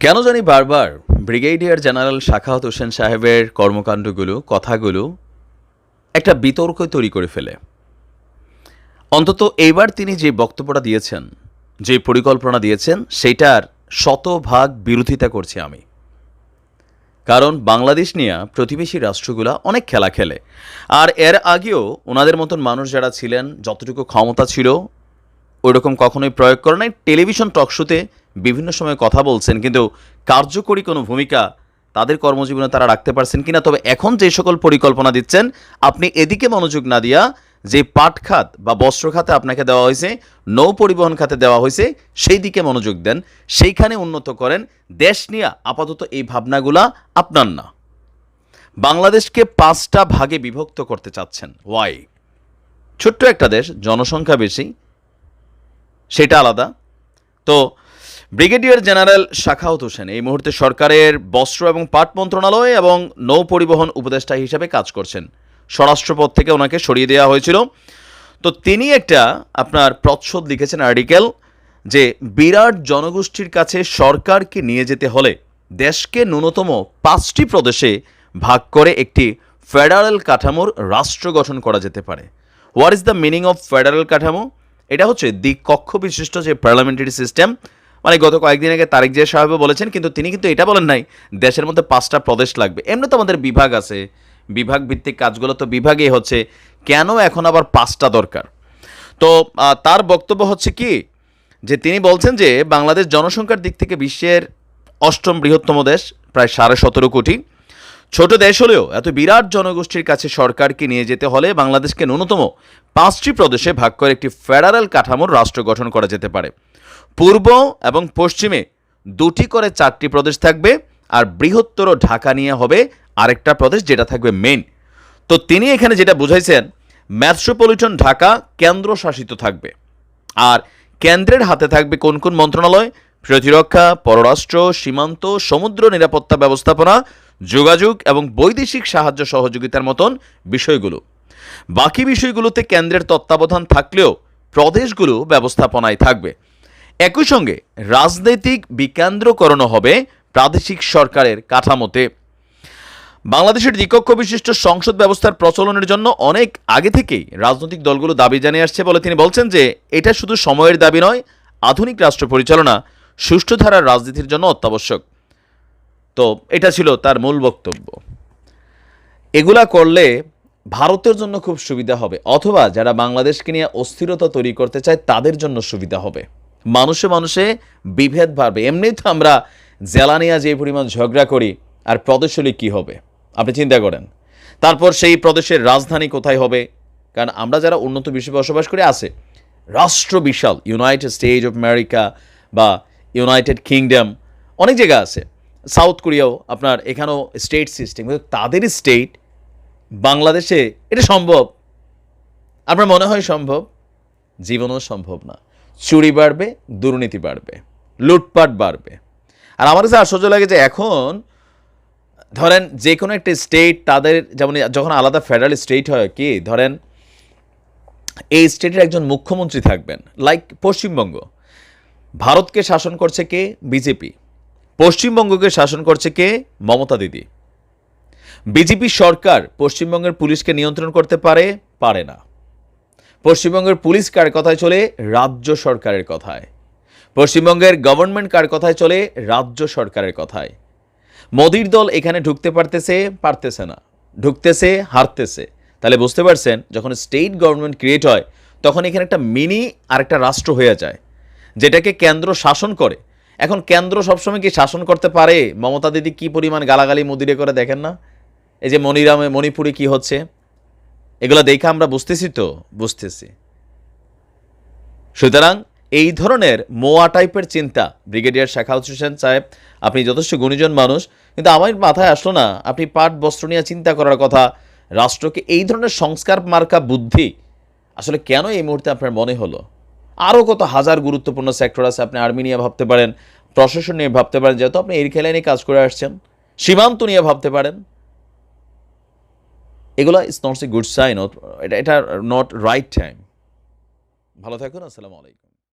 কেন জানি বারবার ব্রিগেডিয়ার জেনারেল শাখাওয়াত হোসেন সাহেবের কর্মকাণ্ডগুলো, কথাগুলো একটা বিতর্ক তৈরি করে ফেলে। অন্তত এইবার তিনি যে বক্তব্যটা দিয়েছেন, যে পরিকল্পনা দিয়েছেন, সেটার শতভাগ বিরোধিতা করছি আমি। কারণ বাংলাদেশ নিয়ে প্রতিবেশী রাষ্ট্রগুলা অনেক খেলা খেলে। আর এর আগেও ওনাদের মতন মানুষ যারা ছিলেন, যতটুকু ক্ষমতা ছিল, ওইরকম কখনোই প্রয়োগ করে নাই। টেলিভিশন টকশোতে বিভিন্ন সময় কথা বলছেন, কিন্তু কার্যকরী কোনো ভূমিকা তাদের কর্মজীবনে তারা রাখতে পারছেন কিনা? তবে এখন যে সকল পরিকল্পনা দিচ্ছেন, আপনি এদিকে মনোযোগ না দিয়া যে পাট খাত বা বস্ত্র খাতে আপনাকে দেওয়া হয়েছে, নৌ পরিবহন খাতে দেওয়া হয়েছে, সেই দিকে মনোযোগ দেন। সেইখানে উন্নত করেন। দেশ নিয়ে আপাতত এই ভাবনাগুলা আপনার না। বাংলাদেশকে পাঁচটা ভাগে বিভক্ত করতে চাচ্ছেন। ওয়াই ছোট্ট একটা দেশ, জনসংখ্যা বেশি, সেটা আলাদা। তো ব্রিগেডিয়ার জেনারেল শাখাউত হোসেন, এই মুহূর্তে সরকারের বস্ত্র এবং পাট মন্ত্রণালয় এবং নৌ পরিবহন উপদেষ্টা হিসেবে কাজ করছেন। স্বরাষ্ট্রপদ থেকে ওনাকে সরিয়ে দেওয়া হয়েছিল। তো তিনি একটা আপনার প্রচ্ছদ লিখেছেন আর্টিকেল যে, বিরাট জনগোষ্ঠীর কাছে সরকারকে নিয়ে যেতে হলে দেশকে ন্যূনতম পাঁচটি প্রদেশে ভাগ করে একটি ফেডারেল কাঠামোর রাষ্ট্র গঠন করা যেতে পারে। What is the meaning of federal কাঠামো? এটা হচ্ছে দ্বিকক্ষ বিশিষ্ট যে পার্লামেন্টারি সিস্টেম মানে গত কয়েকদিন আগে তারেক জিয়া সাহেবও বলেছেন, কিন্তু তিনি কিন্তু এটা বলেন নাই, দেশের মধ্যে পাঁচটা প্রদেশ লাগবে। এমনি তো আমাদের বিভাগ আছে বিভাগ ভিত্তিক কাজগুলো তো বিভাগেই হচ্ছে, কেন এখন আবার পাঁচটা দরকার? তো তার বক্তব্য হচ্ছে কি, যে তিনি বলছেন যে বাংলাদেশ জনসংখ্যার দিক থেকে বিশ্বের অষ্টম বৃহত্তম দেশ, প্রায় সাড়ে সতেরো কোটি। ছোট দেশ হলেও এত বিরাট জনগোষ্ঠীর কাছে সরকারকে নিয়ে যেতে হলে বাংলাদেশকে ন্যূনতম পাঁচটি প্রদেশে ভাগ করে একটি ফেডারেল কাঠামোর রাষ্ট্র গঠন করা যেতে পারে। পূর্ব এবং পশ্চিমে দুটি করে চারটি প্রদেশ থাকবে আর বৃহত্তর ঢাকা নিয়ে হবে আরেকটা প্রদেশ যেটা থাকবে মেন তো তিনি এখানে যেটা বুঝাইছেন মেট্রোপলিটন ঢাকা কেন্দ্রশাসিত থাকবে। আর কেন্দ্রের হাতে থাকবে কোন কোন মন্ত্রণালয়? প্রতিরক্ষা, পররাষ্ট্র, সীমান্ত, সমুদ্র নিরাপত্তা ব্যবস্থাপনা, যোগাযোগ এবং বৈদেশিক সাহায্য সহযোগিতার মতন বিষয়গুলো। বাকি বিষয়গুলোতে কেন্দ্রের তত্ত্বাবধান থাকলেও প্রদেশগুলো ব্যবস্থাপনায় থাকবে। একই সঙ্গে রাজনৈতিক বিকেন্দ্রকরণ হবে প্রাদেশিক সরকারের কাঠামোতে। বাংলাদেশের দ্বিকক্ষ বিশিষ্ট সংসদ ব্যবস্থার প্রচলনের জন্য অনেক আগে থেকেই রাজনৈতিক দলগুলো দাবি জানিয়ে আসছে বলে তিনি বলছেন যে, এটা শুধু সময়ের দাবি নয়, আধুনিক রাষ্ট্র পরিচালনা সুষ্ঠু ধারার রাজনীতির জন্য অত্যাবশ্যক। তো এটা ছিল তার মূল বক্তব্য। এগুলা করলে ভারতের জন্য খুব সুবিধা হবে, অথবা যারা বাংলাদেশকে নিয়ে অস্থিরতা তৈরি করতে চায় তাদের জন্য সুবিধা হবে। মানুষে মানুষে বিভেদ বাড়বে। এমনি তো আমরা জেলা নিয়ে যে পরিমাণ ঝগড়া করি, আর প্রদেশ হলে কী হবে? আপনি চিন্তা করেন। তারপর সেই প্রদেশের রাজধানী কোথায় হবে? কারণ আমরা যারা উন্নত বিশ্বে বসবাস করে, আছে। রাষ্ট্র বিশাল ইউনাইটেড স্টেট অফ আমেরিকা বা ইউনাইটেড কিংডম অনেক জায়গা আছে। সাউথ কোরিয়াও আপনার এখানেও স্টেট সিস্টেম কিন্তু তাদের স্টেট বাংলাদেশে, এটা সম্ভব? আপনার মনে হয় সম্ভব? জীবনও সম্ভব না। চুরি বাড়বে, দুর্নীতি বাড়বে, লুটপাট বাড়বে। আর আমার কাছে আশ্চর্য লাগে যে এখন, ধরেন যে কোনো একটা স্টেট তাদের যেমন যখন আলাদা ফেডারেল স্টেট হয় কি, ধরেন এই স্টেটের একজন মুখ্যমন্ত্রী থাকবেন লাইক পশ্চিমবঙ্গ। ভারতকে শাসন করছে কে? বিজেপি পশ্চিমবঙ্গকে শাসন করছে কে? মমতা দিদি। বিজেপি সরকার পশ্চিমবঙ্গের পুলিশকে নিয়ন্ত্রণ করতে পারে পারে না। পশ্চিমবঙ্গের পুলিশ কার কথায় চলে? রাজ্য সরকারের কথায়। পশ্চিমবঙ্গের গভর্নমেন্ট কার কথায় চলে? রাজ্য সরকারের কথায়। মোদির দল এখানে ঢুকতে পারতেছে পারতেছে না। ঢুকতেছে, হারতেছে। তাহলে বুঝতে পারছেন, যখন স্টেট গভর্নমেন্ট ক্রিয়েট হয়, তখন এখানে একটা মিনি আর একটা রাষ্ট্র হয়ে যায়, যেটাকে কেন্দ্র শাসন করে। এখন কেন্দ্র সবসময় কি শাসন করতে পারে? মমতা দিদি কি পরিমাণ গালাগালি মুদিরে করে দেখেন না? এই যে মনিরামে মণিপুরে কি হচ্ছে? এগুলো দেখে আমরা বুঝতেছি তো? বুঝতেছি। সুতরাং এই ধরনের মোয়া টাইপের চিন্তা ব্রিগেডিয়ার শাখাউত হোসেন সাহেব, আপনি যথেষ্ট গুণীজন মানুষ, কিন্তু আমার মাথায় আসলো না, আপনি পাট, বস্ত্র নিয়ে চিন্তা করার কথা। রাষ্ট্রকে এই ধরনের সংস্কার মার্কা বুদ্ধি আসলে কেন এই মুহূর্তে আপনার মনে হলো? আরও কত হাজার গুরুত্বপূর্ণ সেক্টর আছে আপনি আর্মি নিয়ে ভাবতে পারেন, প্রশাসন নিয়ে ভাবতে পারেন, যেহেতু আপনি এই খেলায় নিয়ে কাজ করে আসছেন, সীমান্ত নিয়ে ভাবতে পারেন। এগুলো it's not a good sign এটা এটা নট রাইট টাইম ভালো থাকুন, আসসালামু আলাইকুম।